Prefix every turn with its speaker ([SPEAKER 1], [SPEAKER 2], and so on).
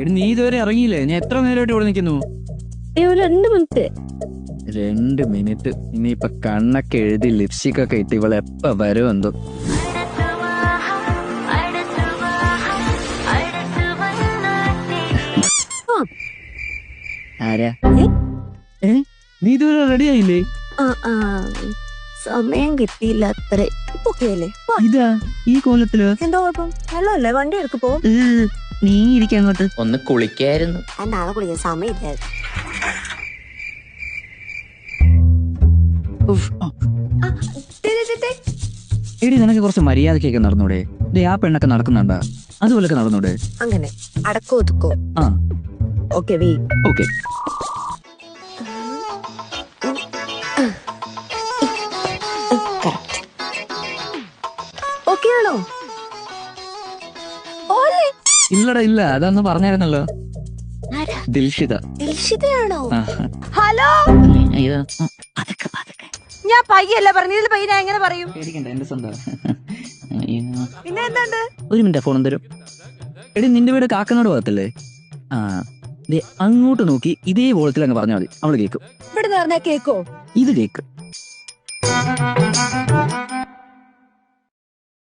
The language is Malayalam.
[SPEAKER 1] എടി നീ ഇതുവരെ ഇറങ്ങിയില്ലേ? ഞാൻ എത്ര നേരമായിട്ട് ഇവിടെ നിൽക്കുന്നു?
[SPEAKER 2] ഒരു രണ്ട് മിനിറ്റ്.
[SPEAKER 1] രണ്ട് മിനിറ്റ്. ഇനിയിപ്പൊ കണ്ണൊക്കെ എഴുതി ലിപ്സ്റ്റിക് ഒക്കെ ഇട്ട് ഇവളെ എപ്പ വരും എന്തോ. ആരാ?
[SPEAKER 2] ഏ?
[SPEAKER 1] നീ ഇതുവരെ റെഡി ആയില്ലേ?
[SPEAKER 2] ആ ആ. സമയം കിട്ടിയില്ല അത്രേ. ഇപ്പൊ
[SPEAKER 1] ഇതാ ഈ കോലത്തിൽ.
[SPEAKER 2] എന്താ കുഴപ്പം? വെള്ളമല്ലേ? വണ്ടി എടുക്ക് പോ.
[SPEAKER 1] നീ ഇരിക്കാൻ അങ്ങോട്ട്.
[SPEAKER 3] ഒന്ന് കുളിക്കായിരുന്നു.
[SPEAKER 2] ഞാൻ നാളെ കുളിക്കാൻ സമയമില്ലായിരുന്നു
[SPEAKER 1] ഉഫ്. ആ. എടി നിനക്ക് കുറച്ച് മര്യാദക്കൊക്കെ നടന്നൂടെ? ദേ ആ പെണ്ണൊക്കെ നടക്കുന്നുണ്ടാ? അതുപോലൊക്കെ നടന്നൂടെ?
[SPEAKER 2] അങ്ങനെ. അടക്കോ ഒതുക്കോ?
[SPEAKER 1] ആ.
[SPEAKER 2] ഓക്കെ വേ.
[SPEAKER 1] ഓക്കെ.
[SPEAKER 2] ഓക്കെ ആണോ? ഓലെ
[SPEAKER 1] ഇല്ലടാ ഇല്ല. അതൊന്ന് പറഞ്ഞായിരുന്നല്ലോ? ദിൽഷിത.
[SPEAKER 2] ദിൽഷിതയാണോ? ഹലോ?
[SPEAKER 1] അയ്യോ.
[SPEAKER 2] പതുക്കെ പതുക്കെ. ഞാൻ പയ്യല്ല പറഞ്ഞു ഇതിൽ പയ്യനെ എങ്ങനെ പറയും?
[SPEAKER 1] പേടിക്കണ്ട എന്റെ സ്വന്തം.
[SPEAKER 2] പിന്നെ എന്തുണ്ട്?
[SPEAKER 1] ഒരു മിനിറ്റ് ഫോൺ തരും. എടി നിന്റെ വീട് കാക്കനാട് ഭാഗത്തല്ലേ? ആ. അങ്ങോട്ട് നോക്കി ഇതേ വോളത്തിൽ അങ്ങ് പറഞ്ഞാൽ മതി. അവൾ കേക്കും.
[SPEAKER 2] ഇവിടെ കേക്കോ?
[SPEAKER 1] ഇത് കേക്ക്.